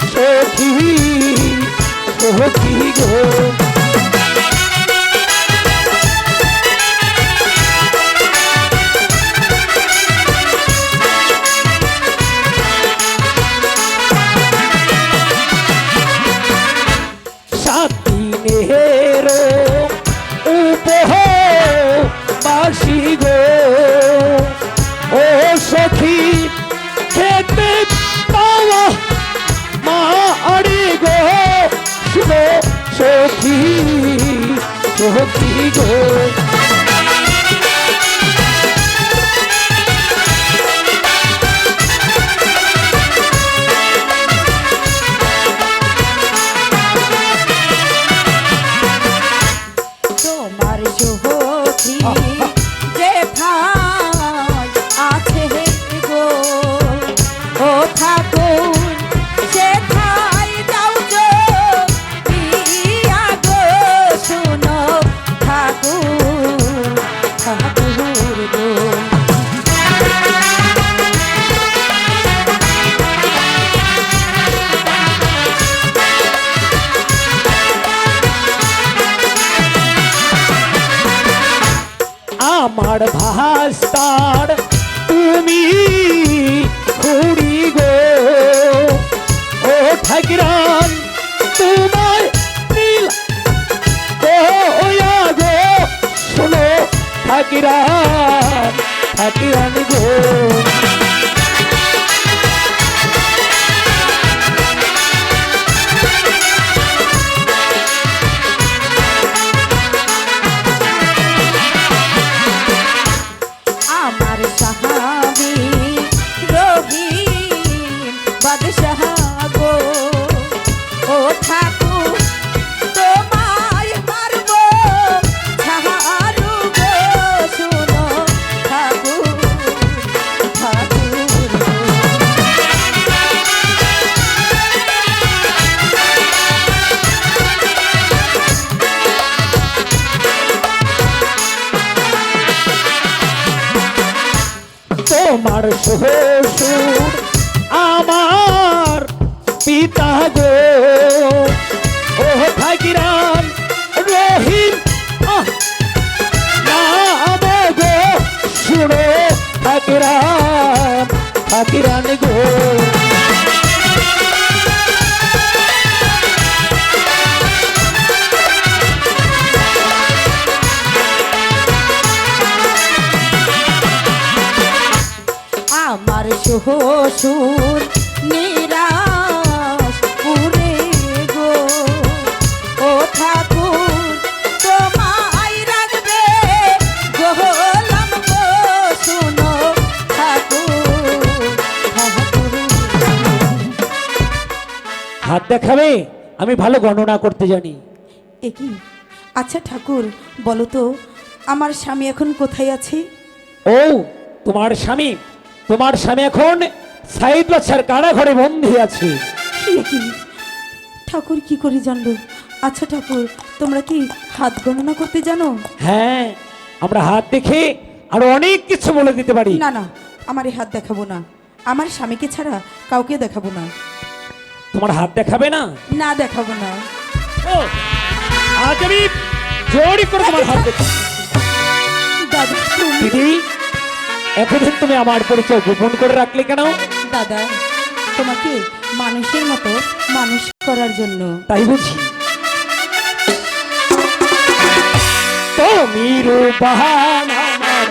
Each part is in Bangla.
সখী সখী গো? নেহের উপহ বাসি গো। সখী গো আমার ভাস্তার তুমি খুড়ি গো। ও ঠাকিরান তোমার তোমার শ্বশুর আমার পিতা গো শ্বশুর নিরাশ পুরে গো। ও ঠাকুর তোমায় রাখবে গোলাম গো শুনো ঠাকুর। হাত দেখাবে? আমি ভালো গণনা করতে জানি। একই আচ্ছা ঠাকুর বলো তো আমার স্বামী এখন কোথায় আছে? ও তোমার স্বামী তোমার স্বামী এখন সাইদ বাচ্চার কারাঘরে বন্দী আছে। ঠাকুর কি করে জানলো? আচ্ছা ঠাকুর তোমরা কি হাত গণনা করতে জানো? হ্যাঁ আমরা হাত দেখে আরও অনেক কিছু বলে দিতে পারি। না না আমার এই হাত দেখাবো না। আমার স্বামীকে ছাড়া কাউকে দেখাবো না। তোমার হাত দেখাবে না? না দেখাবো না। ও, আজ আমি জোরই করে তোমার হাত দেখ। দাদা তুমি দিদি এতদিন তুমি আমার পরিচয় গোপন করে রাখলে কেন? দাদা তোমাকে মানুষের মতো মানুষ করার জন্য। তাই বুঝি তুমি রূপহান আমার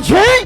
Like, yeah!